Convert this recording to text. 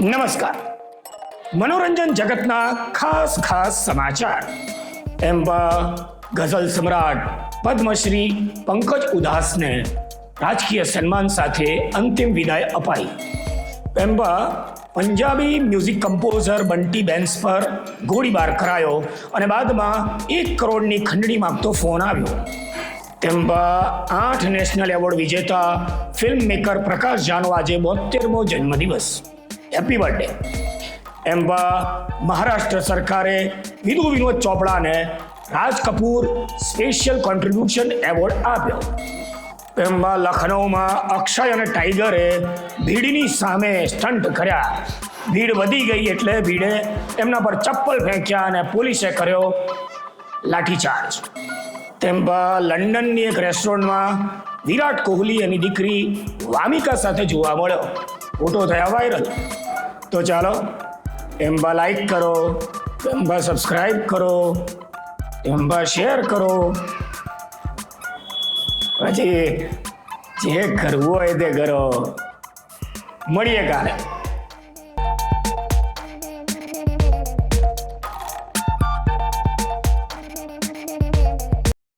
નમસ્કાર મનોરંજન જગતના ખાસ ખાસ સમાચાર એમાં ગઝલ સમ્રાટ પદ્મશ્રી પંકજ ઉદાસને રાજકીય સન્માન સાથે અંતિમ વિદાય અપાઈ એમાં પંજાબી મ્યુઝિક કમ્પોઝર બંટી બેન્સ પર ગોળીબાર કરાયો અને બાદમાં એક કરોડની ખંડણી માંગતો ફોન આવ્યો તેમાં આઠ નેશનલ એવોર્ડ વિજેતા ફિલ્મ મેકર પ્રકાશ જાનો આજે બોતેરમો જન્મદિવસ હેપી બર્થડે એમ મહારાષ્ટ્ર સરકારે Vidhu Vinod ચોપડાને Raj Kapoor special contribution award આપ્યો. એમાં લખનૌમાં અક્ષય અને ટાઈગરે ભીડની સામે સ્ટન્ટ કર્યા. ભીડ વધી ગઈ એટલે ભીડે એમના પર ચપ્પલ ફેંક્યા અને પોલીસે કર્યો લાઠીચાર્જ. તેમાં લંડનની એક રેસ્ટોરન્ટમાં વિરાટ કોહલી એની દીકરી વામિકા સાથે જોવા મળ્યો. ફોટો થયા વાયરલ તો ચાલો, એમ્બા લાઈક કરો, એમ્બા સબસ્ક્રાઈબ કરો, એમ્બા શેર કરો. પછી જે કરવું હોય તે કરો. મળીએ કાલે.